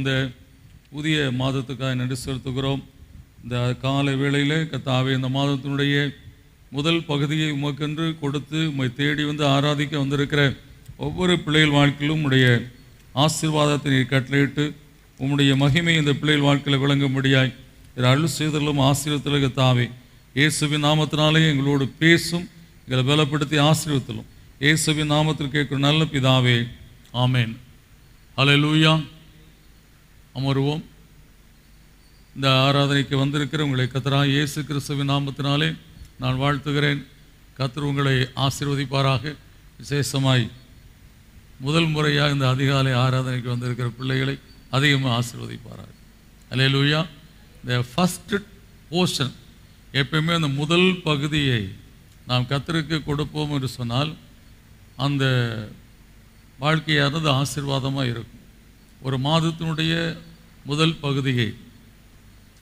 இந்த புதிய மாதத்துக்காக நன்றி செலுத்துகிறோம். இந்த காலை வேளையில் கத்தாவே இந்த மாதத்தினுடைய முதல் பகுதியை உமக்கென்று கொடுத்து உம்மை தேடி வந்து ஆராதிக்க வந்திருக்கிற ஒவ்வொரு பிள்ளைகள் வாழ்க்கையிலும் உடைய ஆசீர்வாதத்தை நீர் கட்டளையிட்டு உம்முடைய மகிமை இந்த பிள்ளைகள் வாழ்க்கையில் விளங்கும்படியாய் இதில் அருள் செய்தலும் ஆசீர்வத்தில் கத்தாவே இயேசுவின் நாமத்தினாலே எங்களோடு பேசும் எங்களை பலப்படுத்தி ஆசீர்வத்திலும் இயேசுவின் நாமத்தில் கேட்குற நல்ல பிதாவே ஆமேன். அலை லூயா அமருவோம். இந்த ஆராதனைக்கு வந்திருக்கிற உங்களை கத்தரா இயேசு கிறிஸ்துவின் நாமத்தினாலே நான் வாழ்த்துகிறேன். கத்தர் உங்களை ஆசீர்வதிப்பாராக. விசேஷமாய் முதல் முறையாக இந்த அதிகாலை ஆராதனைக்கு வந்திருக்கிற பிள்ளைகளை அதிகமாக ஆசீர்வதிப்பாராக. அலே லூயா இந்த ஃபஸ்ட்டு போர்ஷன் எப்பயுமே அந்த முதல் பகுதியை நாம் கத்தருக்கு கொடுப்போம் என்று சொன்னால் அந்த வாழ்க்கையானது ஆசீர்வாதமாக இருக்கும். ஒரு மாதத்தினுடைய முதல் பகுதியை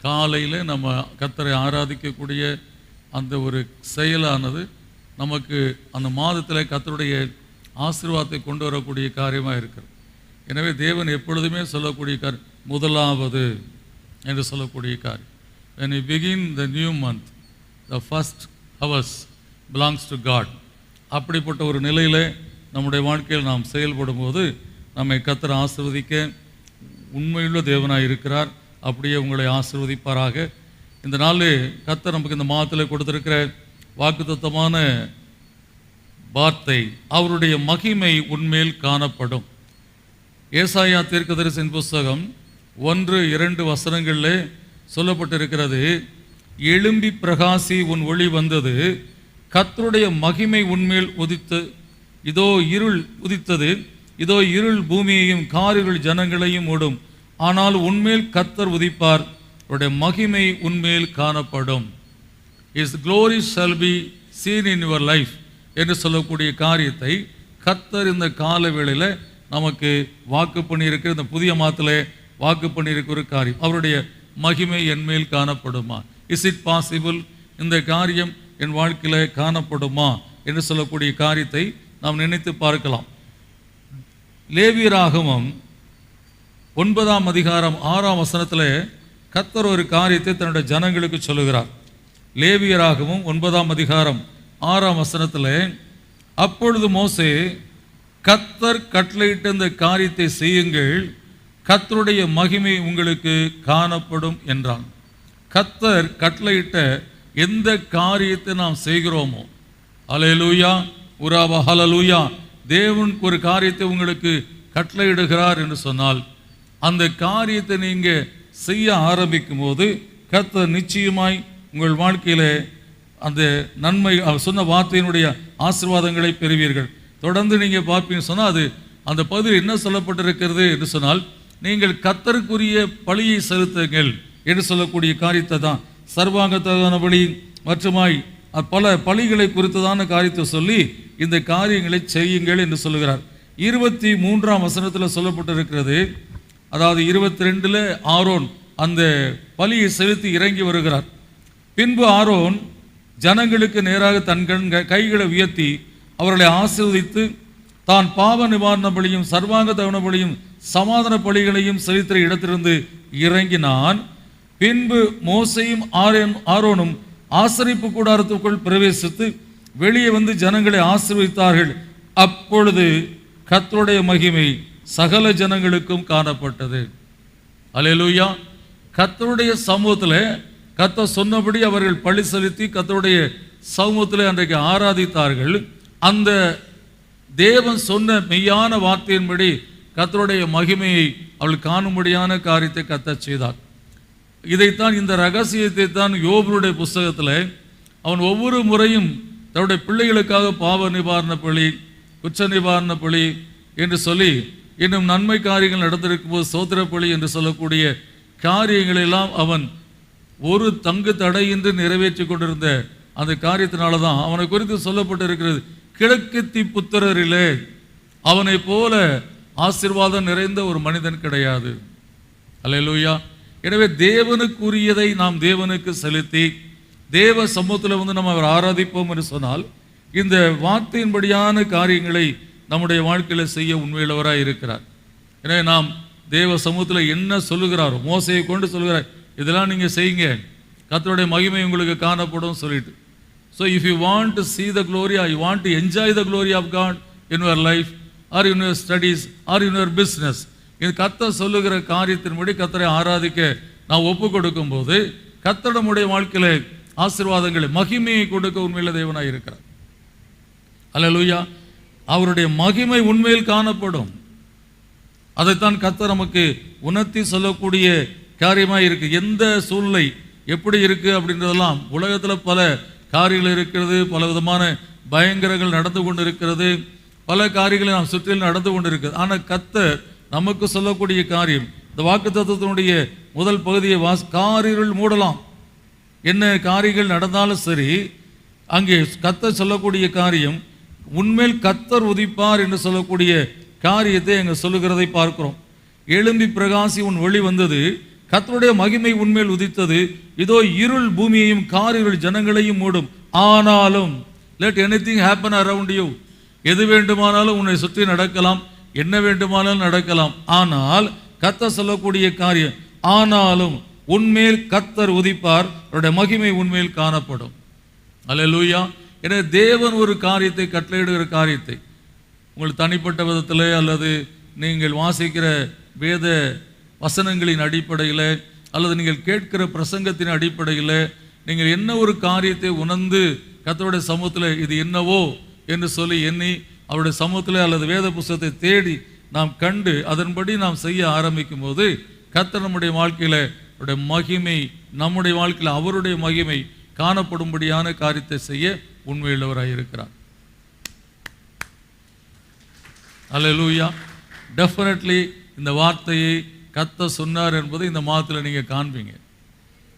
காலையில் நம்ம கத்தரை ஆராதிக்கக்கூடிய அந்த ஒரு செயலானது நமக்கு அந்த மாதத்தில் கத்தருடைய ஆசீர்வாதத்தை கொண்டு வரக்கூடிய காரியமாக இருக்கிறது. எனவே தேவன் எப்பொழுதுமே சொல்லக்கூடிய காரியம் முதலாவது என்று சொல்லக்கூடிய காரியம். When you begin the new month the first hours belongs to God அப்படிப்பட்ட ஒரு நிலையில் நம்முடைய வாழ்க்கையில் நாம் செயல்படும் போது நம்மை கத்தர் ஆசிர்வதிக்க உண்மையுள்ள தேவனாய் இருக்கிறார். அப்படியே உங்களை ஆசிர்வதிப்பாராக. இந்த நாள் கத்தர் நமக்கு இந்த மாதத்தில் கொடுத்துருக்கிற வாக்குத்தத்தமான வார்த்தை அவருடைய மகிமை உண்மையில் காணப்படும். ஏசாயா தீர்க்கதரிசின் புஸ்தகம் ஒன்று இரண்டு வசனங்களில் சொல்லப்பட்டிருக்கிறது எழும்பி பிரகாசி உன் ஒளி வந்தது கத்தருடைய மகிமை உண்மையில் உதித்து இதோ இருள் உதித்தது இதோ இருள் பூமியையும் காரிருள் ஜனங்களையும் ஓடும் ஆனால் உன்மேல் கத்தர் உதிப்பார். அவருடைய மகிமை உன்மேல் காணப்படும். His glory shall be seen in your life என்று சொல்லக்கூடிய காரியத்தை கத்தர் இந்த கால வேளையில் நமக்கு வாக்கு பண்ணியிருக்கிற இந்த புதிய மாத்தில் வாக்கு பண்ணியிருக்கிற ஒரு காரியம். அவருடைய மகிமை என்மேல் காணப்படுமா? இஸ் இட் பாசிபிள் இந்த காரியம் என் வாழ்க்கையில் காணப்படுமா? என்று சொல்லக்கூடிய காரியத்தை நாம் நினைத்து பார்க்கலாம். லேவியராகமம் ஒன்பதாம் அதிகாரம் ஆறாம் வசனத்தில் கத்தர் ஒரு காரியத்தை தன்னுடைய ஜனங்களுக்கு சொல்லுகிறார். லேவியராகவும் ஒன்பதாம் அதிகாரம் ஆறாம் வசனத்தில் அப்பொழுது மோசே கத்தர் கட்டளையிட்ட இந்த காரியத்தை செய்யுங்கள் கத்தருடைய மகிமை உங்களுக்கு காணப்படும் என்றான். கத்தர் கட்டளையிட்ட எந்த காரியத்தை நாம் செய்கிறோமோ அலையலூயா உராவ ஹலலூயா தேவன் ஒரு காரியத்தை உங்களுக்கு கட்டளையிடுகிறார் என்று சொன்னால் அந்த காரியத்தை நீங்கள் செய்ய ஆரம்பிக்கும் போது கத்த நிச்சயமாய் உங்கள் வாழ்க்கையில் அந்த நன்மை அவர் சொன்ன வார்த்தையினுடைய ஆசிர்வாதங்களை பெறுவீர்கள். தொடர்ந்து நீங்கள் பார்ப்பீங்கன்னு சொன்னால் அது அந்த பகுதியில் என்ன சொல்லப்பட்டிருக்கிறது என்று சொன்னால் நீங்கள் கத்தருக்குரிய பழியை செலுத்துங்கள் என்று சொல்லக்கூடிய காரியத்தை தான் சர்வாங்கத்தான பலி மற்றுமாய் பல பழிகளை குறித்ததான காரியத்தை சொல்லி இந்த காரியங்களை செய்யுங்கள் என்று சொல்லுகிறார். இருபத்தி மூன்றாம் வசனத்தில் சொல்லப்பட்டிருக்கிறது. அதாவது இருபத்தி ரெண்டில் ஆரோன் அந்த பலியை செலுத்தி இறங்கி வருகிறார். பின்பு ஆரோன் ஜனங்களுக்கு நேராக தன் கண் கைகளை உயர்த்தி அவர்களை ஆசிர்வதித்து தான் பாவ நிவாரண பலியும் சர்வாங்க தவண பலியும் சமாதான பலிகளையும் செலுத்துகிற இடத்திலிருந்து இறங்கினான். பின்பு மோசையும் ஆரோன் ஆரோனும் ஆசரிப்பு கூடாரத்துக்குள் பிரவேசித்து வெளியே வந்து ஜனங்களை ஆசிர்வித்தார்கள் அப்பொழுது கத்தருடைய மகிமை சகல ஜனங்களுக்கும் காணப்பட்டது. அலையலூயா கத்தருடைய சமூகத்தில் கத்த சொன்னபடி அவர்கள் பழி செலுத்தி கத்தருடைய சமூகத்தில் அன்றைக்கு ஆராதித்தார்கள். அந்த தேவன் சொன்ன மெய்யான வார்த்தையின்படி கத்தருடைய மகிமையை அவள் காணும்படியான காரியத்தை கத்த செய்தார். இதைத்தான் இந்த ரகசியத்தை தான் யோபனுடைய புஸ்தகத்தில் அவன் ஒவ்வொரு முறையும் தன்னுடைய பிள்ளைகளுக்காக பாவ நிவாரண பலி குற்ற நிவாரண பலி என்று சொல்லி இன்னும் நன்மை காரியங்கள் நடந்திருக்கும் போது சோதர பலி என்று சொல்லக்கூடிய காரியங்களெல்லாம் அவன் ஒரு தங்கு தடையின்றி நிறைவேற்றி கொண்டிருந்த அந்த காரியத்தினால தான் அவனை குறித்து சொல்லப்பட்டிருக்கிறது. கிழக்கத்தி புத்திரரிலே அவனை போல ஆசீர்வாதம் நிறைந்த ஒரு மனிதன் கிடையாது. அல்லேலூயா. எனவே தேவனுக்குரியதை நாம் தேவனுக்கு செலுத்தி தேவ சமூகத்தில் வந்து நம்ம அவர் ஆராதிப்போம் என்று சொன்னால் இந்த வார்த்தையின்படியான காரியங்களை நம்முடைய வாழ்க்கையில் செய்ய உண்மையிலவராக இருக்கிறார். எனவே நாம் தேவ சமூகத்தில் என்ன சொல்லுகிறாரோ மோசையை கொண்டு சொல்லுகிறார் இதெல்லாம் நீங்கள் செய்யுங்க. கத்தருடைய மகிமை உங்களுக்கு காணப்படும் சொல்லிட்டு. So if you want to see the glory I want to enjoy the glory of God in your life or in your studies or in your business இது கர்த்தர் சொல்லுகிற காரியத்தின்படி கத்தரை ஆராதிக்க நான் ஒப்பு கொடுக்கும்போது கத்தடமுடைய வாழ்க்கையில் ஆசீர்வாதங்களை மகிமையை கொடுக்க உண்மையில தேவனாக இருக்கிறார். அல்லேலூயா. அவருடைய மகிமை உண்மையில் காணப்படும். அதைத்தான் கர்த்தர் நமக்கு உணர்த்தி சொல்லக்கூடிய காரியமாக இருக்கு. எந்த சூழ்நிலை எப்படி இருக்கு அப்படின்றதெல்லாம் உலகத்தில் பல காரியங்கள் இருக்கிறது பல விதமான பயங்கரங்கள் நடந்து கொண்டு இருக்கிறது பல காரியங்களை நாம் சுற்றிலும் நடந்து கொண்டு இருக்குது ஆனால் கத்தர் நமக்கு சொல்லக்கூடிய காரியம் இந்த வாக்கு தத்துவத்தினுடைய முதல் பகுதியை வாஸ் காரிருள் மூடலாம். என்ன காரியங்கள் நடந்தாலும் சரி அங்கே கத்தர் சொல்லக்கூடிய காரியம் உண்மையில் கத்தர் உதிப்பார் என்று சொல்லக்கூடிய காரியத்தை அங்கே சொல்லுகிறதை பார்க்கிறோம். எழும்பி பிரகாசி உன் ஒளி வந்தது கத்தருடைய மகிமை உண்மையில் உதித்தது இதோ இருள் பூமியையும் காரிருள் ஜனங்களையும் மூடும். ஆனாலும் let anything happen around you எது வேண்டுமானாலும் உன்னை சுற்றி நடக்கலாம் என்ன வேண்டுமானாலும் நடக்கலாம். ஆனால் கத்தர் சொல்லக்கூடிய காரியம் ஆனாலும் உன்மேல் கத்தர் உதிப்பார். அவருடைய மகிமை உண்மையில் காணப்படும். அல்ல லூயா எனவே தேவன் ஒரு காரியத்தை கட்டளையிடுகிற காரியத்தை உங்கள் தனிப்பட்ட விதத்தில் அல்லது நீங்கள் வாசிக்கிற வேத வசனங்களின் அடிப்படையில் அல்லது நீங்கள் கேட்கிற பிரசங்கத்தின் அடிப்படையில் நீங்கள் என்ன ஒரு காரியத்தை உணர்ந்து கத்தருடைய சமூகத்தில் இது என்னவோ என்று சொல்லி எண்ணி அவருடைய சமூகத்தில் அல்லது வேத புஸ்தகத்தை தேடி நாம் கண்டு அதன்படி நாம் செய்ய ஆரம்பிக்கும் போது கத்தர் நம்முடைய வாழ்க்கையில் அவருடைய மகிமை நம்முடைய வாழ்க்கையில் அவருடைய மகிமை காணப்படும்படியான காரியத்தை செய்ய உண்மையுள்ளவராக இருக்கிறார். அலலூயா டெஃபினெட்லி இந்த வார்த்தையை கத்த சொன்னார் என்பதை இந்த மாதத்தில் நீங்கள் காண்பீங்க.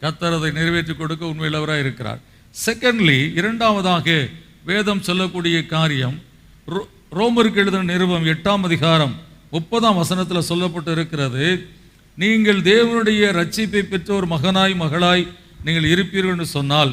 கத்தர் அதை நிறைவேற்றி கொடுக்க உண்மையுள்ளவராக இருக்கிறார். செகண்ட்லி இரண்டாவதாக வேதம் சொல்லக்கூடிய காரியம் ரோ- ரோமருக்கு எழுதின நிருபம் எட்டாம் அதிகாரம் முப்பதாம் வசனத்தில் சொல்லப்பட்டு இருக்கிறது. நீங்கள் தேவனுடைய ரட்சிப்பை பெற்ற ஒரு மகனாய் மகளாய் நீங்கள் இருப்பீர்கள் என்று சொன்னால்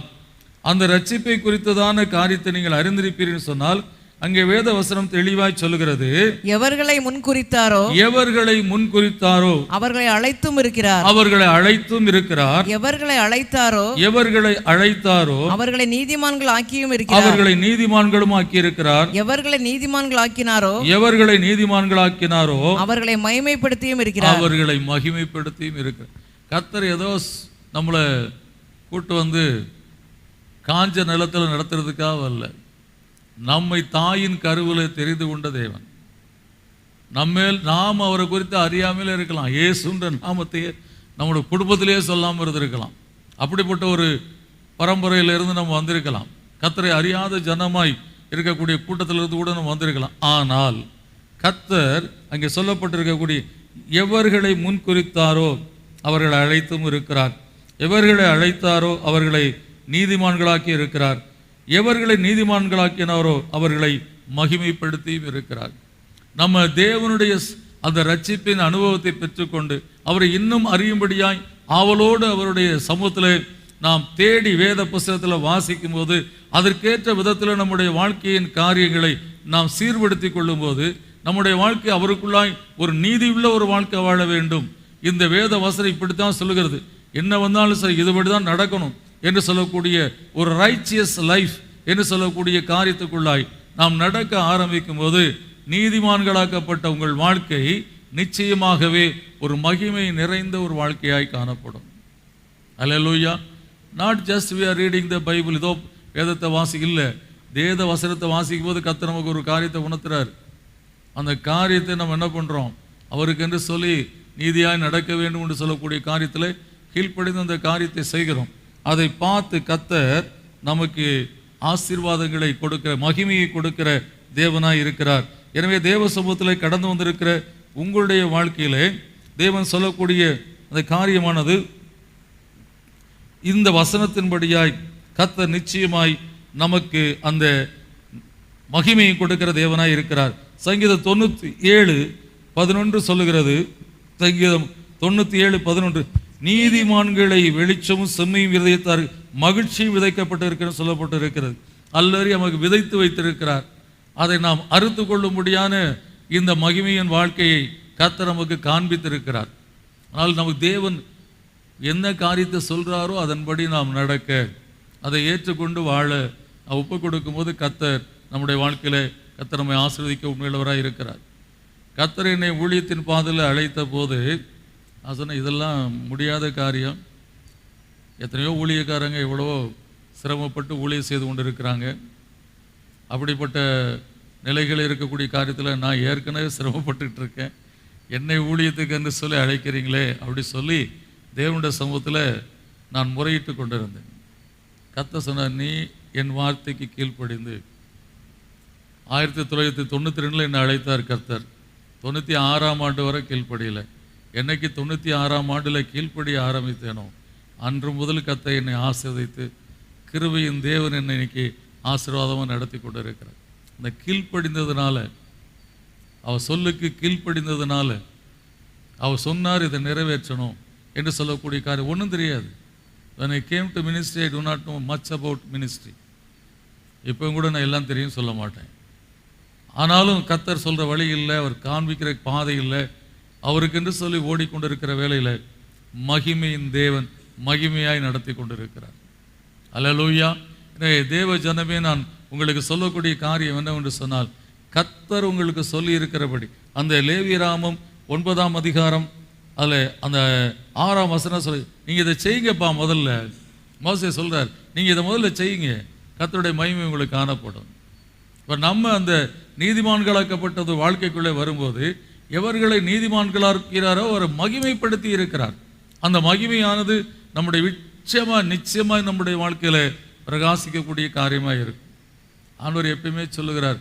அந்த ரட்சிப்பை குறித்ததான காரியத்தை நீங்கள் அறிந்திருப்பீர்கள் சொன்னால் அங்கே வேத வசனம் தெளிவாய் சொல்லுகிறது எவர்களை முன்குறித்தாரோ எவர்களை முன்குறித்தாரோ அவர்களை அழைத்தும் இருக்கிறார். அவர்களை அழைத்தும் இருக்கிறார். எவர்களை அழைத்தாரோ எவர்களை அழைத்தாரோ அவர்களை நீதிமான்கள் ஆக்கியும் இருக்கிறார். அவர்களை நீதிமான்களும் ஆக்கியிருக்கிறார். எவர்களை நீதிமான்கள் ஆக்கினாரோ எவர்களை நீதிமான்களாக்கினாரோ அவர்களை மகிமைப்படுத்தியும் இருக்கிறார். அவர்களை மகிமைப்படுத்தியும் இருக்கிறார். கர்த்தர் ஏதோ நம்மளை கூட்டு வந்து காஞ்ச நிலத்துல நடத்துறதுக்காக வரல. நம்மை தாயின் கருவில் தெரிந்து கொண்ட தேவன். நம்மேல் நாம் அவரை குறித்து அறியாமல் இருக்கலாம். ஏசுன்ற நாமத்தையே நம்முடைய குடும்பத்திலேயே சொல்லாமல் இருந்திருக்கலாம். அப்படிப்பட்ட ஒரு பரம்பரையிலிருந்து நம்ம வந்திருக்கலாம். கத்தரை அறியாத ஜனமாய் இருக்கக்கூடிய கூட்டத்திலிருந்து கூட நம்ம வந்திருக்கலாம். ஆனால் கத்தர் அங்கே சொல்லப்பட்டிருக்கக்கூடிய எவர்களை முன்குறித்தாரோ அவர்களை அழைத்தும் இருக்கிறார். எவர்களை அழைத்தாரோ அவர்களை நீதிமான்களாக்கி இருக்கிறார். எவர்களை நீதிமான்களாக்கினாரோ அவர்களை மகிமைப்படுத்தியும் இருக்கிறார் நம்ம தேவனுடைய அந்த ரட்சிப்பின் அனுபவத்தை பெற்றுக்கொண்டு அவரை இன்னும் அறியும்படியாய் ஆவலோடு அவருடைய சமூகத்தில் நாம் தேடி வேத புஸ்தகத்தில் வாசிக்கும் போது அதற்கேற்ற விதத்தில் நம்முடைய வாழ்க்கையின் காரியங்களை நாம் சீர்படுத்தி கொள்ளும்போது நம்முடைய வாழ்க்கை அவருக்குள்ளாய் ஒரு நீதியுள்ள ஒரு வாழ்க்கை வாழ வேண்டும். இந்த வேத வசனம் இப்படித்தான் சொல்லுகிறது. என்ன வந்தாலும் சரி இதுபடி தான் நடக்கணும். என்று சொல்லக்கூடிய ஒரு ரைச்சியஸ் லைஃப் என்று சொல்லக்கூடிய காரியத்துக்குள்ளாய் நாம் நடக்க ஆரம்பிக்கும் போது நீதிமான்களாக்கப்பட்ட உங்கள் வாழ்க்கை நிச்சயமாகவே ஒரு மகிமை நிறைந்த ஒரு வாழ்க்கையாய் காணப்படும். அல்லேலூயா not just we are reading the Bible இதோ வேதத்தை வாசி இல்லை வேத வசனத்தை வாசிக்கும் போது கத்த நமக்கு ஒரு காரியத்தை உணர்த்துறார். அந்த காரியத்தை நம்ம என்ன பண்ணுறோம் அவருக்கு என்று சொல்லி நீதியாய் நடக்க வேண்டும் என்று சொல்லக்கூடிய காரியத்தில் கீழ்ப்படிந்து அந்த காரியத்தை செய்கிறோம். அதை பார்த்து கத்தர் நமக்கு ஆசீர்வாதங்களை கொடுக்கிற மகிமையை கொடுக்கிற தேவனாய் இருக்கிறார். எனவே தேவ சமூகத்தில் கடந்து வந்திருக்கிற உங்களுடைய வாழ்க்கையிலே தேவன் சொல்லக்கூடிய அந்த காரியமானது இந்த வசனத்தின்படியாய் கத்த நிச்சயமாய் நமக்கு அந்த மகிமையை கொடுக்கிற தேவனாய் இருக்கிறார். சங்கீதம் தொண்ணூற்றி ஏழு பதினொன்று சொல்லுகிறது. சங்கீதம் தொண்ணூற்றி ஏழு பதினொன்று. நீதிமான்களை வெளிச்சமும் செம்மையும் விதைத்தார். மகிழ்ச்சியும் விதைக்கப்பட்டிருக்கிறது சொல்லப்பட்டு இருக்கிறது அல்லறி நமக்கு விதைத்து வைத்திருக்கிறார். அதை நாம் அறுத்து கொள்ளும்படியான இந்த மகிமையின் வாழ்க்கையை கத்தர் நமக்கு காண்பித்திருக்கிறார். ஆனால் நமக்கு தேவன் என்ன காரியத்தை சொல்கிறாரோ அதன்படி நாம் நடக்க அதை ஏற்றுக்கொண்டு வாழ ஒப்பு கொடுக்கும்போது கத்தர் நம்முடைய வாழ்க்கையில் கத்தர் நம்மை ஆசீர்வதிக்க உண்மையுள்ளவராக இருக்கிறார். கத்தர் என்னை ஊழியத்தின் பாதையில் அழைத்த போது நான் சொன்னேன் இதெல்லாம் முடியாத காரியம். எத்தனையோ ஊழியக்காரங்க எவ்வளவோ சிரமப்பட்டு ஊழியம் செய்து கொண்டு இருக்கிறாங்க அப்படிப்பட்ட நிலைகள் இருக்கக்கூடிய காரியத்தில் நான் ஏற்கனவே சிரமப்பட்டுக்கிட்டு இருக்கேன். என்னை ஊழியத்துக்கு என்று சொல்லி அழைக்கிறீங்களே அப்படி சொல்லி தேவனுடைய சமூகத்தில் நான் முறையிட்டு கொண்டிருந்தேன். கத்த சொன்னார் நீ என் வார்த்தைக்கு கீழ்ப்படிந்து. ஆயிரத்தி தொள்ளாயிரத்தி தொண்ணூற்றி ரெண்டில் என்னை அழைத்தார் கர்த்தர். தொண்ணூற்றி ஆறாம் ஆண்டு வரை கீழ்ப்படியில். என்னைக்கு தொண்ணூற்றி ஆறாம் ஆண்டில் கீழ்ப்படிய ஆரம்பித்தேனோ அன்று முதல் கத்தை என்னை ஆசிர்வதித்து கிருபையின் தேவன் என்னை இன்னைக்கு ஆசீர்வாதமாக நடத்தி கொண்டு இருக்கிறார் இந்த கீழ்ப்படிந்ததுனால அவர் சொல்லுக்கு கீழ்ப்படிந்ததுனால அவர் சொன்னார் இதை நிறைவேற்றணும் என்று சொல்லக்கூடிய காரியம் ஒன்றும் தெரியாது. When came to ministry I I not know much much ministry ministry. இப்போ கூட நான் எல்லாம் தெரியும் சொல்ல மாட்டேன். ஆனாலும் கத்தர் சொல்கிற வழி இல்லை அவர் காண்பிக்கிற பாதை இல்லை அவருக்கென்று சொல்லி ஓடிக்கொண்டிருக்கிற வேலையில் மகிமையின் தேவன் மகிமையாய் நடத்தி கொண்டிருக்கிறார் அலலூயா எனவே தேவ ஜனமே நான் உங்களுக்கு சொல்லக்கூடிய காரியம் என்னவென்று சொன்னால் கத்தர் உங்களுக்கு சொல்லி இருக்கிறபடி அந்த லேவியராமம் ஒன்பதாம் அதிகாரம் அதில் அந்த ஆறாம் வசனம் சொல்லி நீங்கள் இதை செய்யுங்கப்பா முதல்ல. மோசை சொல்கிறார் நீங்கள் இதை முதல்ல செய்யுங்க கத்தருடைய மகிமை உங்களுக்கு காணப்படும். இப்போ நம்ம அந்த நீதிமான்களாக்கப்பட்டது வாழ்க்கைக்குள்ளே வரும்போது எவர்களை நீதிமான்களாக்கிறாரோ அவர் மகிமைப்படுத்தி இருக்கிறார். அந்த மகிமையானது நம்முடைய நிச்சயமாக நிச்சயமாக நம்முடைய வாழ்க்கையில் பிரகாசிக்கக்கூடிய காரியமாக இருக்கும். ஆண்டவர் எப்பயுமே சொல்லுகிறார்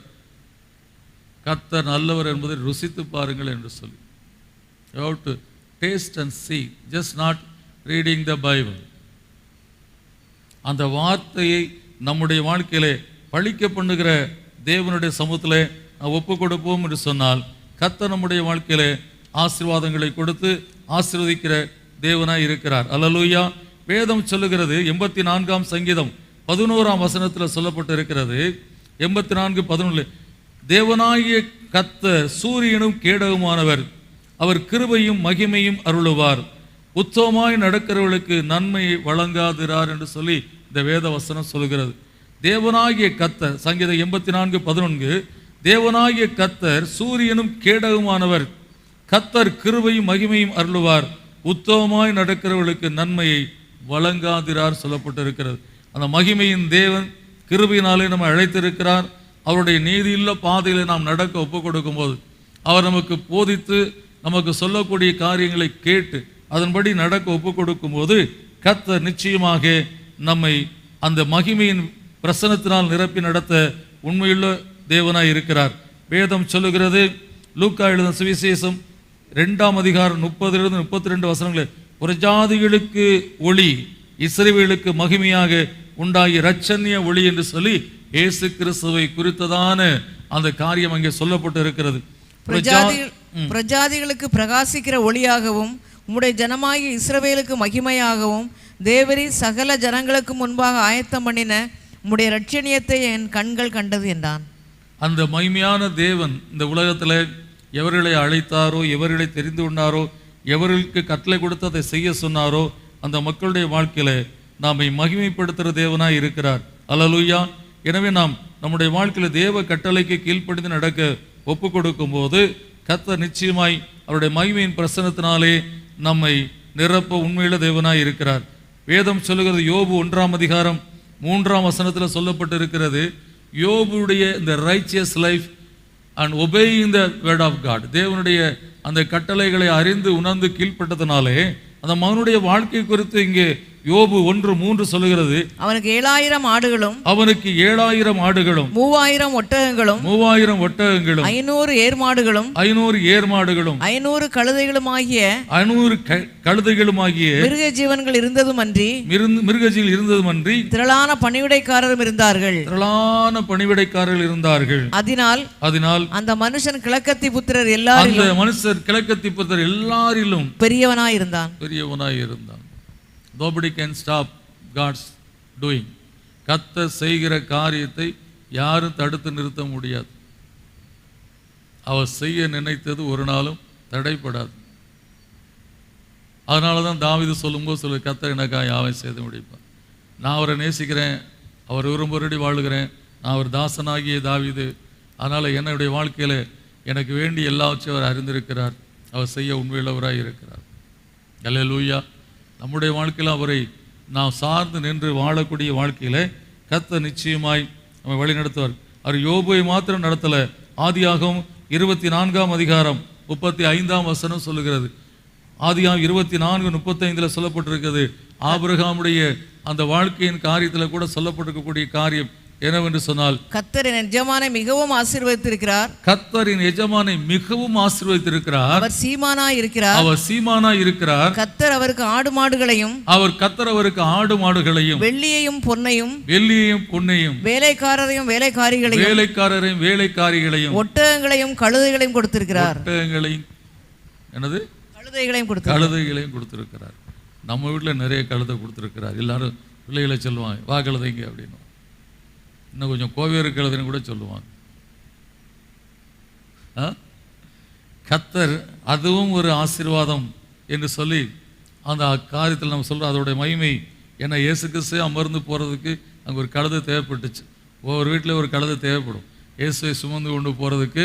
கத்தர் நல்லவர் என்பதை ருசித்து பாருங்கள் என்று சொல்லி. You to taste and see just not reading the Bible அந்த வார்த்தையை நம்முடைய வாழ்க்கையிலே பழிக்க பண்ணுகிற தேவனுடைய சமூகத்தில் ஒப்பு கொடுப்போம் என்று சொன்னால் கத்த நம்முடைய வாழ்க்கையில ஆசீர்வாதங்களை கொடுத்து ஆசீர்வதிக்கிற தேவனாய் இருக்கிறார். அல்லலூயா. வேதம் சொல்லுகிறது எண்பத்தி நான்காம் சங்கீதம் பதினோராம் வசனத்தில் சொல்லப்பட்டு இருக்கிறது எண்பத்தி நான்கு பதினொன்று தேவனாகிய கத்த சூரியனும் கேடகமானவர். அவர் கிருபையும் மகிமையும் அருளுவார். உத்தமமாய் நடக்கிறவர்களுக்கு நன்மையை வழங்காதிரார் என்று சொல்லி இந்த வேத வசனம் சொல்கிறது தேவனாகிய கத்த சங்கீதம் எண்பத்தி நான்கு பதினொன்று. தேவனாகிய கத்தர் சூரியனும் கேடகமானவர். கத்தர் கிருபையும் மகிமையும் அருளுவார். உத்தமமாய் நடக்கிறவர்களுக்கு நன்மையை வழங்காதிரார் சொல்லப்பட்டிருக்கிறது. அந்த மகிமையின் தேவன் கிருபையினாலே நம்ம அழைத்திருக்கிறார். அவருடைய நீதியுள்ள பாதையில் நாம் நடக்க ஒப்பு கொடுக்கும்போது அவர் நமக்கு போதித்து நமக்கு சொல்லக்கூடிய காரியங்களை கேட்டு அதன்படி நடக்க ஒப்பு கொடுக்கும்போது கத்தர் நிச்சயமாக நம்மை அந்த மகிமையின் பிரசனத்தினால் நிரப்பி நடத்த உண்மையுள்ள தேவனாய் இருக்கிறார். வேதம் சொல்லுகிறது லூக்கா எழுதின சுவிசேஷம் ரெண்டாம் அதிகாரம் முப்பதிலிருந்து முப்பத்தி ரெண்டு வசனங்கள் புறஜாதிகளுக்கு ஒளி இஸ்ரவேலுக்கு மகிமையாக உண்டாகிய இரட்சண்ய ஒளி என்று சொல்லி இயேசு கிறிஸ்துவை குறித்ததான அந்த காரியம் அங்கே சொல்லப்பட்டு இருக்கிறது. பிரஜாதிகள் பிரஜாதிகளுக்கு பிரகாசிக்கிற ஒளியாகவும் உம்முடைய ஜனமாகிய இஸ்ரவேலுக்கு மகிமையாகவும் தேவரி சகல ஜனங்களுக்கு முன்பாக ஆயத்தம் பண்ணின உம்முடைய ரட்சணியத்தை என் கண்கள் கண்டது என்றான். அந்த மகிமையான தேவன் இந்த உலகத்தில் எவர்களை அழைத்தாரோ எவர்களை தெரிந்து கொண்டாரோ எவர்களுக்கு கட்டளை கொடுத்து அதை செய்ய சொன்னாரோ அந்த மக்களுடைய வாழ்க்கையில் நாமை மகிமைப்படுத்துகிற தேவனாக இருக்கிறார். அலலுயா எனவே நாம் நம்முடைய வாழ்க்கையில் தேவ கட்டளைக்கு கீழ்ப்படிந்து நடக்க ஒப்பு கொடுக்கும்போது கத்த நிச்சயமாய் அவருடைய மகிமையின் பிரசனத்தினாலே நம்மை நிரப்ப உண்மையில தேவனாய் இருக்கிறார். வேதம் சொல்லுகிறது யோபு ஒன்றாம் அதிகாரம் மூன்றாம் வசனத்தில் சொல்லப்பட்டிருக்கிறது. யோபுடைய இந்த righteous life and obeying the word of God தேவனுடைய அந்த கட்டளைகளை அறிந்து உணர்ந்து கீழ்ப்பட்டதுனாலே அந்த மகனுடைய வாழ்க்கை குறித்து இங்கே யோபு ஒன்று மூன்று சொல்லுகிறது. அவனுக்கு ஏழாயிரம் ஆடுகளும் அவனுக்கு ஏழாயிரம் ஆடுகளும் மூவாயிரம் ஒட்டகங்களும் மூவாயிரம் ஒட்டகங்களும் ஐநூறு ஏர்மாடுகளும் ஐநூறு ஏர்மாடுகளும் ஐநூறு கழுதைகளுமாகிய ஐநூறு க- கழுதைகளுமாகிய மிருக ஜீவன்கள் இருந்ததுமன்றி மிருந்த- மிருகஜியில் இருந்ததுமன்றி திரளான பணிவிடைக்காரரும் இருந்தார்கள். திரளான பணிவிடைக்காரர்கள் இருந்தார்கள். அதனால் அதனால் அந்த மனுஷன் கிழக்கத்தி புத்திரர் எல்லாரிலும் அந்த மனுஷர் கிழக்கத்தி புத்தர் எல்லாரிலும் பெரியவனாய் இருந்தான் பெரியவனாய் இருந்தான் nobody can stop God's doing கத்த செய்கிற காரியத்தை யாரும் தடுத்து நிறுத்த முடியாது. அவர் செய்ய நினைத்தது ஒரு நாளும் தடைப்படாது அதனால தான் தாவிது சொல்லும்போது சொல்லு கத்த எனக்காக யாவை செய்து முடிப்பான் நான் அவரை நேசிக்கிறேன் அவர் விரும்புறடி வாழுகிறேன் நான் அவர் தாசனாகிய தாவிது. அதனால் என்னுடைய வாழ்க்கையில் எனக்கு வேண்டி எல்லாவற்றையும் அவர் அறிந்திருக்கிறார். அவர் செய்ய உண்மையுள்ளவராக இருக்கிறார். அல்லேலூயா நம்முடைய வாழ்க்கையில் அவரை நாம் சார்ந்து நின்று வாழக்கூடிய வாழ்க்கையில் கத்த நிச்சயமாய் நம்ம வழிநடத்துவார். அவர் யோபுவை மாத்திரம் நடத்தலை. ஆதியாகவும் இருபத்தி நான்காம் அதிகாரம் முப்பத்தி ஐந்தாம் வசனம் சொல்லுகிறது. ஆதியாகம் இருபத்தி நான்கு முப்பத்தைந்தில் சொல்லப்பட்டிருக்கிறது. ஆபிரகாமுடைய அந்த வாழ்க்கையின் காரியத்தில் கூட சொல்லப்பட்டிருக்கக்கூடிய காரியம் என்னவென்று சொன்னால் கத்தரின் எஜமானை மிகவும் ஆசீர்வதித்திருக்கிறார். கர்த்தரின் எஜமானை மிகவும் ஆசீர்வதித்திருக்கிறார். அவர் சீமானாய் இருக்கிறார். அவர் சீமானா இருக்கிறார். கத்தர் அவருக்கு ஆடு மாடுகளையும் அவர் கத்தரவருக்கு ஆடு மாடுகளையும் வெள்ளியையும் பொன்னையும் வெள்ளியையும் பொன்னையும் வேலைக்காரரையும் வேலைக்காரிகளையும் வேலைக்காரரையும் வேலைக்காரிகளையும் ஒட்டகங்களையும் கழுதைகளையும் கொடுத்திருக்கிறார். ஒட்டகங்களையும் என்னது? கழுதைகளையும் கொடுத்திருக்கிறார். கழுதைகளையும் கொடுத்திருக்கிறார். நம்ம வீட்டில் நிறைய கழுதை கொடுத்திருக்கிறார். எல்லாரும் பிள்ளைகளை சொல்லுவாங்க வா கழுதைங்க அப்படின்னு. இன்னும் கொஞ்சம் கோவேறு இருக்கிறதுன்னு கூட சொல்லுவாங்க. ஆ? கத்தர் அதுவும் ஒரு ஆசீர்வாதம் என்று சொல்லி அந்த காரியத்தில் நம்ம சொல்கிறோம் அதோடைய மகிமை ஏன்னா இயேசு கிறிஸ்து அமர்ந்து போகிறதுக்கு அங்கே ஒரு கழுதை தேவைப்பட்டுச்சு. ஒவ்வொரு வீட்டில் ஒரு கழுதை தேவைப்படும். இயேசுவை சுமந்து கொண்டு போகிறதுக்கு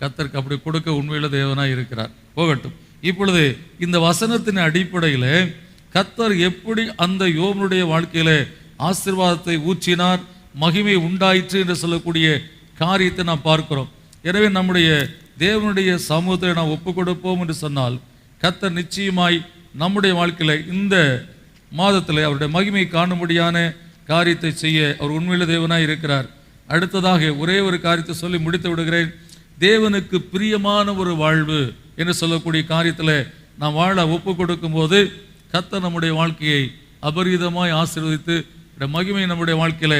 கத்தருக்கு அப்படி கொடுக்க உண்மையில தேவனாக இருக்கிறார். போகட்டும். இப்பொழுது இந்த வசனத்தின் அடிப்படையில் கத்தர் எப்படி அந்த யோகனுடைய வாழ்க்கையில் ஆசீர்வாதத்தை ஊற்றினார் மகிமை உண்டாயிற்று என்று சொல்லக்கூடிய காரியத்தை நாம் பார்க்கிறோம். எனவே நம்முடைய தேவனுடைய சமூகத்தை நாம் ஒப்பு கொடுப்போம் என்று சொன்னால் கத்தர் நிச்சயமாய் நம்முடைய வாழ்க்கையில் இந்த மாதத்தில் அவருடைய மகிமை காணும்படியான காரியத்தை செய்ய அவர் உண்மையில தேவனாய் இருக்கிறார். அடுத்ததாக ஒரே ஒரு காரியத்தை சொல்லி முடித்து விடுகிறேன். தேவனுக்கு பிரியமான ஒரு வாழ்வு என்று சொல்லக்கூடிய காரியத்தில் நாம் வாழ ஒப்பு கொடுக்கும்போது கத்த நம்முடைய வாழ்க்கையை அபரிதமாய் ஆசீர்வதித்து மகிமை நம்முடைய வாழ்க்கையில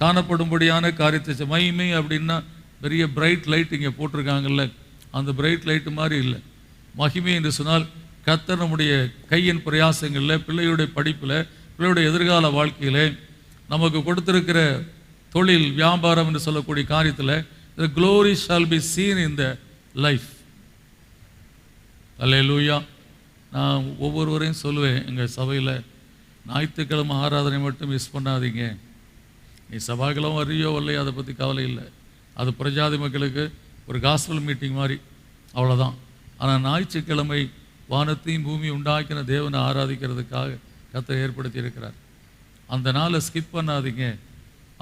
காணப்படும்படியான காரியத்தை மகிமை அப்படின்னா பெரிய பிரைட் லைட் இங்கே போட்டிருக்காங்கல்ல. அந்த பிரைட் லைட்டு மாதிரி இல்லை. மகிமை என்று சொன்னால் கத்தர் நம்முடைய கையின் பிரயாசங்களில் பிள்ளையுடைய படிப்பில் பிள்ளையுடைய எதிர்கால வாழ்க்கையில் நமக்கு கொடுத்துருக்கிற தொழில் வியாபாரம் என்று சொல்லக்கூடிய காரியத்தில் இந்த glory shall be seen in the life அல்ல லூயா நான் ஒவ்வொருவரையும் சொல்லுவேன் எங்கள் சபையில் ஞாயிற்றுக்கிழமை ஆராதனை மட்டும் மிஸ் பண்ணாதீங்க. நீ சபாக்கிழமை வரியோ இல்லையோ அதை பற்றி கவலை இல்லை. அது பிரஜாதி மக்களுக்கு ஒரு காஸ்பல் மீட்டிங் மாதிரி. அவ்வளோதான் ஆனால் ஞாயிற்றுக்கிழமை வானத்தையும் பூமி உண்டாக்கின தேவனை ஆராதிக்கிறதுக்காக கத்தை ஏற்படுத்தி இருக்கிறார் அந்த நாளை ஸ்கிப் பண்ணாதீங்க.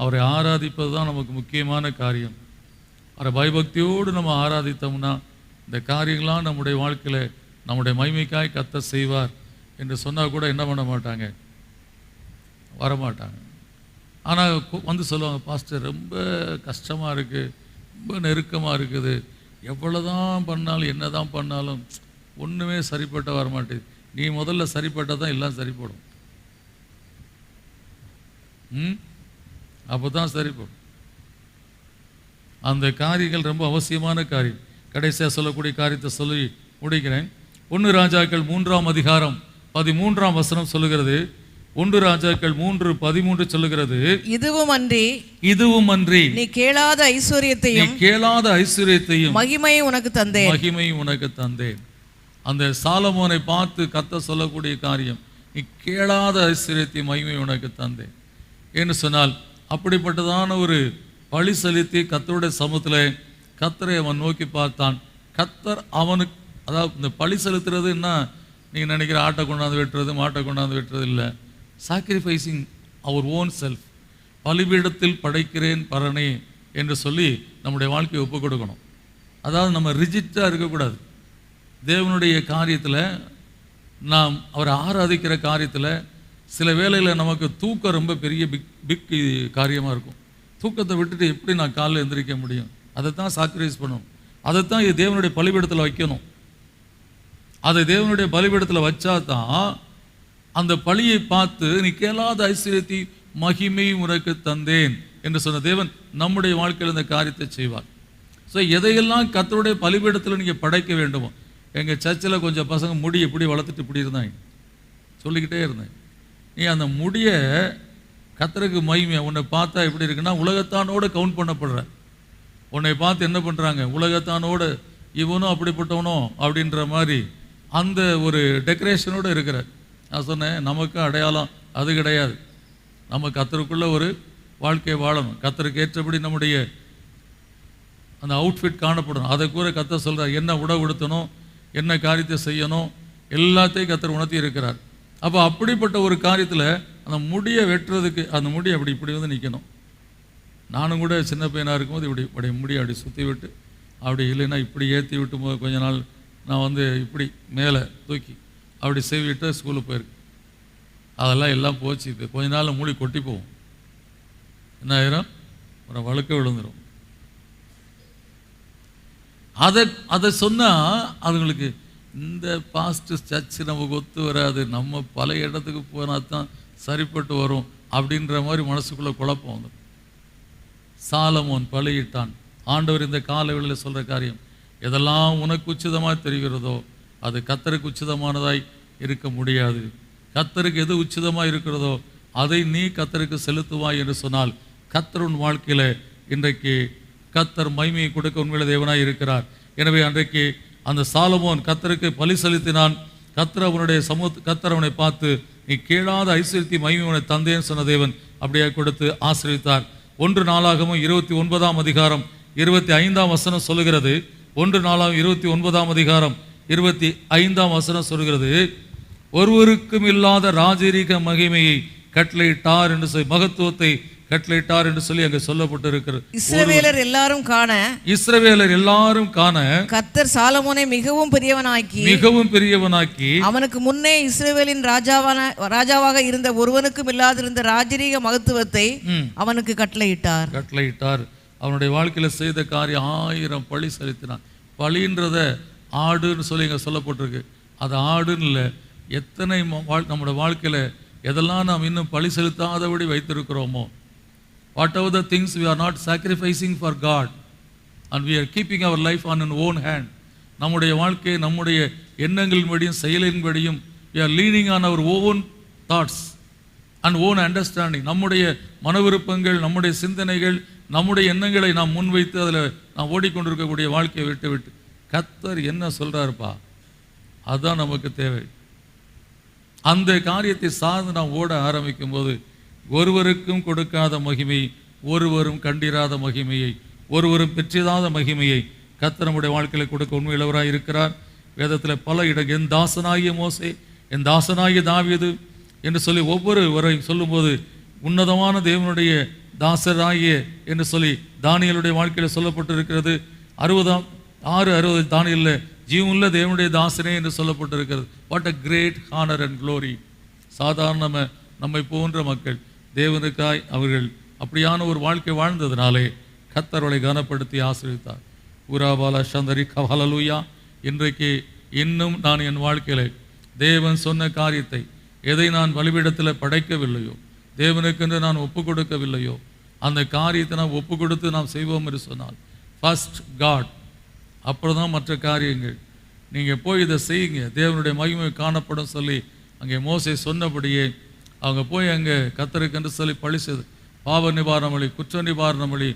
அவரை ஆராதிப்பது தான் நமக்கு முக்கியமான காரியம். அவரை பயபக்தியோடு நம்ம ஆராதித்தோம்னா இந்த காரியங்களாம் நம்முடைய வாழ்க்கையில் நம்முடைய மைமைக்காய் கத்த செய்வார். என்று சொன்னால் கூட என்ன பண்ண மாட்டாங்க? வரமாட்டாங்க. ஆனால் வந்து சொல்லுவாங்க பாஸ்டர் ரொம்ப கஷ்டமாக இருக்குது ரொம்ப நெருக்கமாக இருக்குது. எவ்வளோதான் பண்ணாலும் என்ன தான் பண்ணாலும் ஒன்றுமே சரிப்பட்ட வரமாட்டேது. நீ முதல்ல சரிப்பட்டால் தான் எல்லாம் சரிப்படும். ம்? அப்போ தான் சரிப்படும். அந்த காரியங்கள் ரொம்ப அவசியமான காரியம். கடைசியாக சொல்லக்கூடிய காரியத்தை சொல்லி முடிக்கிறேன். ஒன்று ராஜாக்கள் மூன்றாம் அதிகாரம் பதிமூன்றாம் வசனம் சொல்லுகிறது ஒன்று ராஜாக்கள் மூன்று பதிமூன்று சொல்லுகிறது இதுவும் அன்றி இதுவும் அன்றி நீ கேளாத நீ ஐஸ்வர்யத்தையும் கேளாத ஐஸ்வர்யத்தையும் மகிமையை உனக்கு தந்தேன். மகிமை உனக்கு தந்தேன். அந்த சாலமோனை பார்த்து கத்த சொல்லக்கூடிய காரியம் நீ கேளாத ஐஸ்வர்யத்தை மகிமை உனக்கு தந்தேன். என்று சொன்னால் அப்படிப்பட்டதான ஒரு பழி செலுத்தி கத்தருடைய சமூகத்தில் கத்தரை அவன் நோக்கி பார்த்தான். கத்தர் அவனுக்கு அதாவது இந்த பழி செலுத்துறதுன்னா நீங்கள் நினைக்கிற ஆட்டை கொண்டாந்து வெட்டுறது மாட்டை கொண்டாந்து வெட்டுறது இல்லை. சாக்ரிஃபைஸிங் அவர் ஓன் செல்ஃப் பலிபீடத்தில் படைக்கிறேன் பரணே என்று சொல்லி நம்முடைய வாழ்க்கையை ஒப்புக் கொடுக்கணும் அதாவது நம்ம ரிஜிட்டாக இருக்கக்கூடாது. தேவனுடைய காரியத்தில் நாம் அவரை ஆராதிக்கிற காரியத்தில் சில வேளையில் நமக்கு தூக்கம் ரொம்ப பெரிய பிக் பிக் காரியமாக இருக்கும். தூக்கத்தை விட்டுட்டு எப்படி நான் காலைல எந்திரிக்க முடியும்? அதை தான் சாக்ரிஃபைஸ் பண்ணணும். அதை தான் தேவனுடைய பலிபீடத்தில் வைக்கணும். அதை தேவனுடைய பலிபீடத்தில் வச்சா தான் அந்த பழியை பார்த்து நீ கேளாத ஐஸ்வர்யத்தை மகிமை உனக்கு தந்தேன் என்று சொன்ன தேவன் நம்முடைய வாழ்க்கையில் இந்த காரியத்தை செய்வார். ஸோ எதையெல்லாம் கத்தருடைய பலிபீடத்தில் நீங்கள் படைக்க வேண்டுமோ எங்கள் சர்ச்சில் கொஞ்சம் பசங்க முடி இப்படி வளர்த்துட்டு இப்படி இருந்தாங்க? சொல்லிக்கிட்டே இருந்தேன் நீ அந்த முடியை கத்தருக்கு மகிமை உன்னை பார்த்தா எப்படி இருக்குன்னா உலகத்தானோடு கவுண்ட் பண்ணப்படுற. உன்னை பார்த்து என்ன பண்ணுறாங்க உலகத்தானோடு இவனும் அப்படிப்பட்டவனோ அப்படின்ற மாதிரி அந்த ஒரு டெக்கரேஷனோடு இருக்கிற நான் சொன்னேன் நமக்கு அடையாளம் அது கிடையாது. நம்ம கத்தருக்குள்ள ஒரு வாழ்க்கையை வாழணும். கத்தருக்கு ஏற்றபடி நம்முடைய அந்த அவுட்ஃபிட் காணப்படணும். அதை கூட கத்தர் சொல்கிறார் என்ன உடை உடுத்தணும் என்ன காரியத்தை செய்யணும் எல்லாத்தையும் கத்தர் உணர்த்தி இருக்கிறார். அப்போ அப்படிப்பட்ட ஒரு காரியத்தில் அந்த முடியை வெட்டுறதுக்கு அந்த முடி அப்படி இப்படி வந்து நிற்கணும் நானும் கூட சின்ன பையனாக இருக்கும்போது இப்படி இப்படி முடியை அப்படி சுற்றி விட்டு அப்படி இல்லைன்னா இப்படி ஏற்றி விட்டு போது கொஞ்ச நாள் நான் வந்து இப்படி மேலே தூக்கி அப்படி செய்விட்டு ஸ்கூலுக்கு போயிருக்கு. அதெல்லாம் எல்லாம் போச்சு. இப்போ கொஞ்ச நாள் மூடி கொட்டி போகும். என்ன ஆயிரும்? ஒரு வழுக்க விழுந்துரும். அதை அதை சொன்னால் அதுங்களுக்கு இந்த பாஸ்ட் சர்ச் நமக்கு ஒத்து வராது. நம்ம பல இடத்துக்கு போனால் தான் சரிப்பட்டு வரும் அப்படின்ற மாதிரி மனசுக்குள்ளே குழப்பம் வந்துடும். சாலமோன் பழையிட்டான். ஆண்டவர் இந்த காலவெளியில் சொல்கிற காரியம் எதெல்லாம் உனக்கு உச்சிதமாக தெரிகிறதோ அது கத்தருக்கு உச்சிதமானதாய் இருக்க முடியாது. கத்தருக்கு எது உச்சிதமாக இருக்கிறதோ அதை நீ கத்தருக்கு செலுத்துவாய் என்று சொன்னால் கத்தர் உன் வாழ்க்கையில் இன்றைக்கு கத்தர் மைமையை கொடுக்க உண்மையில தேவனாய் இருக்கிறார். எனவே அன்றைக்கு அந்த சாலமோன் கத்தருக்கு பலி செலுத்தினான். கத்தர் அவனுடைய சமூக கத்தர் அவனை பார்த்து நீ கேளாத ஐஸ்வர்யத்தை மகிமை உனக்கு தந்தேன்னு சொன்ன தேவன் அப்படியே கொடுத்து ஆசிரியத்தார் ஒன்று நாளாகவும் இருபத்தி ஒன்பதாம் அதிகாரம் இருபத்தி ஐந்தாம் வசனம் சொல்லுகிறது. ஒன்று நாளாகவும் இருபத்தி ஒன்பதாம் அதிகாரம் இருபத்தி ஐந்தாம் வசனம் சொல்கிறது ஒருவருக்கும் இல்லாத ராஜரீக மகிமையை கட்டளையிட்டார் என்று சொல்லி மகத்துவத்தை கட்டளையிட்டார் என்று சொல்லி அங்கே சொல்லப்பட்டிருக்கிறது. இஸ்ரவேலர் எல்லாரும் காண இஸ்ரவேலர் எல்லாரும் காண கத்தர் சாலமோனை மிகவும் பெரியவனாக்கி மிகவும் பெரியவனாக்கி அவனுக்கு முன்னே இஸ்ரவேலின் ராஜாவான ராஜாவாக இருந்த ஒருவனுக்கும் இல்லாதிருந்த ராஜரீக மகத்துவத்தை அவனுக்கு கட்டளையிட்டார். கட்டளையிட்டார். அவனுடைய வாழ்க்கையில செய்த காரியம் ஆயிரம் பழி செலுத்தினான். பழின்றத ஆடுன்னு சொல்லி இங்கே சொல்லப்பட்டிருக்கு. அது ஆடுன்னு இல்லை. எத்தனை வாழ் நம்மளோட வாழ்க்கையில் எதெல்லாம் நாம் இன்னும் பழி செலுத்தாதபடி வைத்திருக்கிறோமோ whatever the things we are not sacrificing for God and we are keeping our life on an own hand நம்முடைய வாழ்க்கையை நம்முடைய எண்ணங்களின்படியும் செயலின்படியும் we are leaning on our own thoughts and own understanding நம்முடைய மன விருப்பங்கள் நம்முடைய சிந்தனைகள் நம்முடைய எண்ணங்களை நாம் முன்வைத்து அதில் நாம் ஓடிக்கொண்டிருக்கக்கூடிய வாழ்க்கையை விட்டு விட்டு கத்தர் என்ன சொல்கிறாருப்பா அதுதான் நமக்கு தேவை. அந்த காரியத்தை சார்ந்து நாம் ஓட ஆரம்பிக்கும் போது ஒருவருக்கும் கொடுக்காத மகிமை ஒருவரும் கண்டிராத மகிமையை ஒருவரும் பெற்றிராத மகிமையை கர்த்தர் நம்முடைய வாழ்க்கையில கொடுக்க உண்மையிலவராக இருக்கிறார். வேதத்தில் பல இடம் என் தாசனாகிய மோசை என் தாசனாகிய தாவியது என்று சொல்லி ஒவ்வொருவரையும் சொல்லும்போது உன்னதமான தேவனுடைய தாசராகிய என்று சொல்லி தானியலுடைய வாழ்க்கையில் சொல்லப்பட்டு இருக்கிறது அறுபதாம் ஆறு அறுபது தானியல்ல ஜீவனுள்ள தேவனுடைய தாசனே என்று சொல்லப்பட்டிருக்கிறது. What a great honour and glory சாதாரண நம்மை போன்ற மக்கள் தேவனுக்காய் அவர்கள் அப்படியான ஒரு வாழ்க்கை வாழ்ந்ததினாலே கத்தர்களை கனப்படுத்தி ஆசிரித்தார் ஊராபாலா சந்தரி கவலலூயா இன்றைக்கு இன்னும் நான் என் வாழ்க்கையில் தேவன் சொன்ன காரியத்தை எதை நான் வலிவிடத்தில் படைக்கவில்லையோ தேவனுக்கென்று நான் ஒப்பு கொடுக்கவில்லையோ அந்த காரியத்தை நாம் ஒப்பு கொடுத்து நாம் செய்வோம் என்று சொன்னால் ஃபஸ்ட் காட் அப்புறம் தான் மற்ற காரியங்கள். நீங்கள் போய் இதை செய்யுங்க. தேவனுடைய மகிமை காணப்படும் சொல்லி அங்கே மோசை சொன்னபடியே அவங்க போய் அங்கே கத்தருக்கென்று சொல்லி பழி செய்து பாவ நிவாரண பலி குற்ற நிவாரண வழி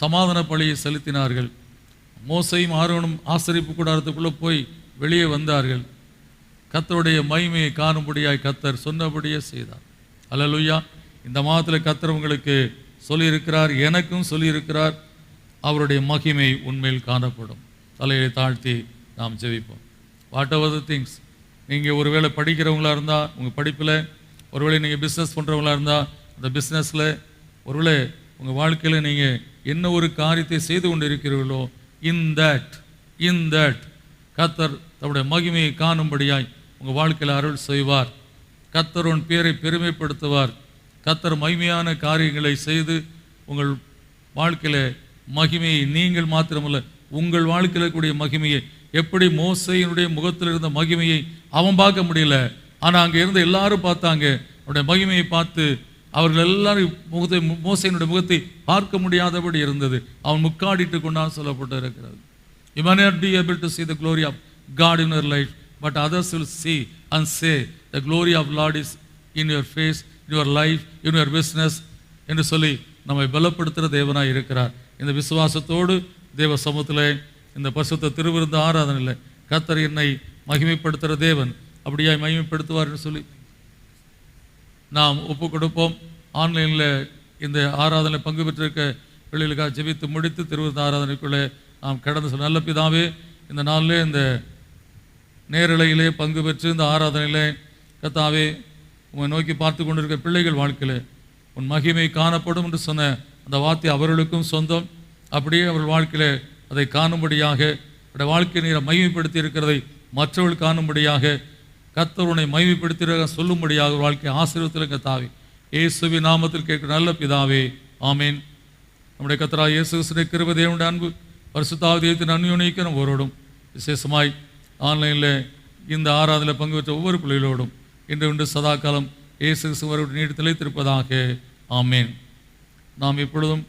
சமாதான பழியை செலுத்தினார்கள். மோசையும் ஆர்வனும் ஆசரிப்பு கூடாரத்துக்குள்ளே போய் வெளியே வந்தார்கள். கத்தருடைய மகிமையை காணும்படியாய் கத்தர் சொன்னபடியே செய்தார். அல்லேலூயா. இந்த மாதத்தில் கத்தர் உங்களுக்கு சொல்லியிருக்கிறார் எனக்கும் சொல்லியிருக்கிறார். அவருடைய மகிமை உண்மையில் காணப்படும். தலையை தாழ்த்தி நாம் ஜெபிப்போம். வாட் எவர் த திங்ஸ் நீங்கள் ஒருவேளை படிக்கிறவங்களா இருந்தால் உங்கள் படிப்பில் ஒருவேளை நீங்கள் பிஸ்னஸ் பண்ணுறவங்களா இருந்தால் அந்த பிஸ்னஸில் ஒருவேளை உங்கள் வாழ்க்கையில் நீங்கள் என்ன ஒரு காரியத்தை செய்து கொண்டு இருக்கிறீர்களோ இன் தட் இன் தட் கத்தர் தம்முடைய மகிமையை காணும்படியாய் உங்கள் வாழ்க்கையில் அருள் செய்வார். கத்தர் உன் பேரை பெருமைப்படுத்துவார். கத்தர் மகிமையான காரியங்களை செய்து உங்கள் வாழ்க்கையில் மகிமையை நீங்கள் மாத்திரமல்ல உங்கள் வாழ்க்கையில் இருக்கக்கூடிய மகிமையை எப்படி மோசையினுடைய முகத்தில் இருந்த மகிமையை அவன் பார்க்க முடியல. ஆனால் அங்கே இருந்த எல்லாரும் பார்த்தாங்க. அவனுடைய மகிமையை பார்த்து அவர்கள் எல்லாரும் முகத்தை மோசையினுடைய முகத்தை பார்க்க முடியாதபடி இருந்தது. அவன் முக்காடிட்டு கொண்டான் சொல்லப்பட்டு இருக்கிறது You may not be able to see the glory of God in your life, but others will see and say, the glory of Lord is in your face, in your life, in என்று சொல்லி நம்மை பலப்படுத்துகிற தேவனாக இருக்கிறார். இந்த விசுவாசத்தோடு தேவ சமூகத்தில் இந்த பசுத்த திருவிருந்த ஆராதனையில் கத்தர் என்னை மகிமைப்படுத்துகிற தேவன். அப்படியாய் மகிமைப்படுத்துவார்னு சொல்லி நாம் ஒப்பு கொடுப்போம் ஆன்லைனில் இந்த ஆராதனை பங்கு பெற்றிருக்க பிள்ளைகளுக்காக ஜெபித்து முடித்து திருவிருந்த ஆராதனைக்குள்ளே நாம் கடந்து செல்ல நல்ல பிதாவே இந்த நாளிலே இந்த நேரலையிலே பங்கு பெற்று இந்த ஆராதனையிலே கத்தாவே உங்களை நோக்கி பார்த்து கொண்டிருக்க பிள்ளைகள் வாழ்க்கையில் உன் மகிமை காணப்படும் என்று சொன்ன அந்த வார்த்தை அவர்களுக்கும் சொந்தம். அப்படியே அவர்கள் வாழ்க்கையில் அதை காணும்படியாக அவருடைய வாழ்க்கை நீரை மகிமைப்படுத்தி இருக்கிறதை மற்றவர்கள் காணும்படியாக கத்தருனை உன்னை மகிமைப்படுத்தி சொல்லும்படியாக ஒரு வாழ்க்கை ஆசீர்வத்தில் கத்தாவே இயேசுவி நாமத்தில் கேட்கிற நல்ல பிதாவே ஆமேன். நம்முடைய கத்தரா இயேசு கிறிஸ்துவின் கிருபை தேவனுடைய அன்பு பரிசுத்தாவதியத்தின் அந்யோனிக்க நம்மோரோடும் விசேஷமாய் ஆன்லைனில் இந்த ஆராதனையில் பங்கு பெற்ற ஒவ்வொரு பிள்ளைகளோடும் இன்று இன்று சதா காலம் இயேசு கிறிஸ்து வருடைய நீடு திளைத்திருப்பதாக ஆமேன். நாம் இப்பொழுதும்